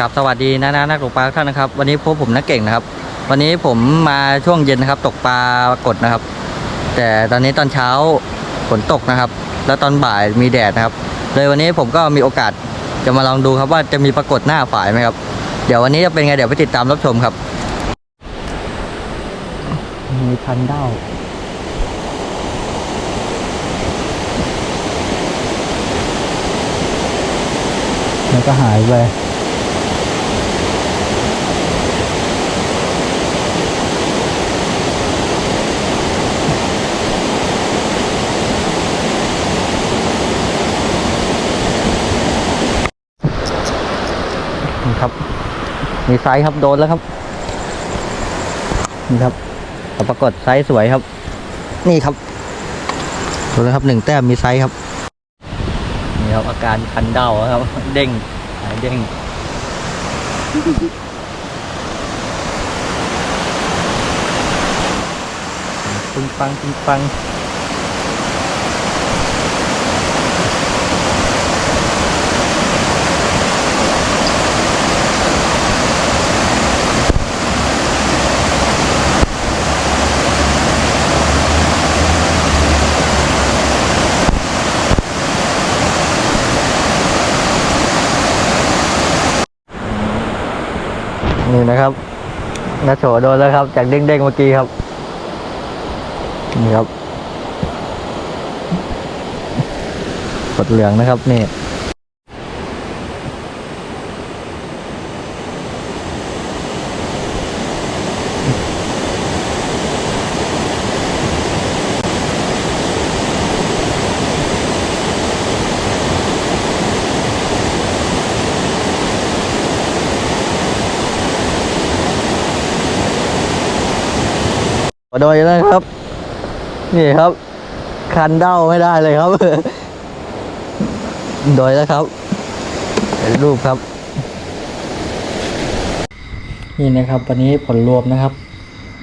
กับสวัสดีนะนะนักตกปลาท่านนะครับ วันนี้พบผมนักเก่งนะครับ วันนี้ผมมาช่วงเย็นนะครับ ตกปลากดนะครับ แต่ตอนนี้ตอนเช้าฝนตกนะครับ แล้วตอนบ่ายมีแดดนะครับ เลยวันนี้ผมก็มีโอกาสจะมาลองดูครับว่าจะมีปรากฏหน้าฝายไหมครับ เดี๋ยววันนี้จะเป็นไงเดี๋ยวไปติดตามรับชมครับมีพันเด้าแล้วก็หายไป ครับ มีไซส์ครับโดนแล้วครับนี่ครับแต่ปรากฏไซส์สวยครับ นี่ครับโดนแล้วครับหนึ่งแต้มมีไซส์ครับนี่ครับอาการคันเดาครับ เด้งหายเด้งปึ้งปังปึ้งปัง นี่นะครับนาโฉโดนแล้วครับ จากเด้งๆเมื่อกี้ครับ นี่ครับกดเหลืองนะครับนี่ โดยนะครับ นี่ครับ คันเด้าไม่ได้เลยครับโดยแล้วครับเป็นรูปครับ นี่นะครับ วันนี้ผลรวมนะครับ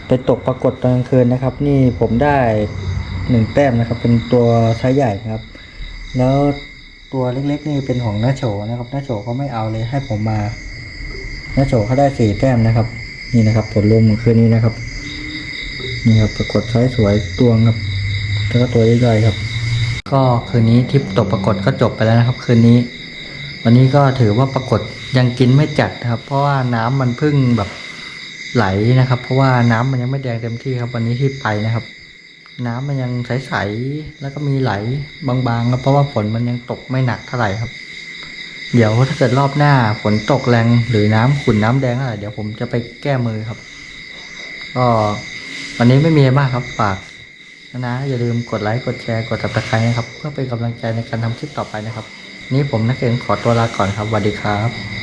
ไปตกปรากฏตอนกลางคืนนะครับ นี่ผมได้หนึ่งแต้มนะครับ เป็นตัวไซส์ใหญ่ครับ แล้วตัวเล็กๆนี่เป็นของน้าโฉนะครับน้าโฉเขาไม่เอาเลยให้ผมมาน้าโฉเขาได้สี่แต้มนะครับ นี่นะครับ ผลรวมของคืนนี้นะครับ นี่ครับปรากฏไซส์สวยตัวงครับแล้วก็ตัวใหญ่ๆครับ ก็คืนนี้ทริปตกปรากฏก็จบไปแล้วนะครับ คืนนี้ วันนี้ก็ถือว่าปรากฏยังกินไม่จัดนะครับ เพราะว่าน้ำมันพิ่งแบบไหลนะครับ เพราะว่าน้ำมันยังไม่แดงเต็มที่ครับ วันนี้ที่ไปนะครับ น้ำมันยังใสๆแล้วก็มีไหลบางๆครับเพราะว่าฝนมันยังตกไม่หนักเท่าไหร่ครับ เดี๋ยวถ้าเกิดรอบหน้าฝนตกแรงหรือน้ำขุ่นน้ำแดงอะไรเดี๋ยวผมจะไปแก้มือครับ ก็ วันนี้ไม่มีอะไรมากครับฝากนะนะอย่าลืมกดไลค์กดแชร์กดติดตามนะครับ เพื่อเป็นกำลังใจในการทำคลิปต่อไปนะครับ นี่ผมนักเรียนขอตัวลาก่อนครับสวัสดีครับ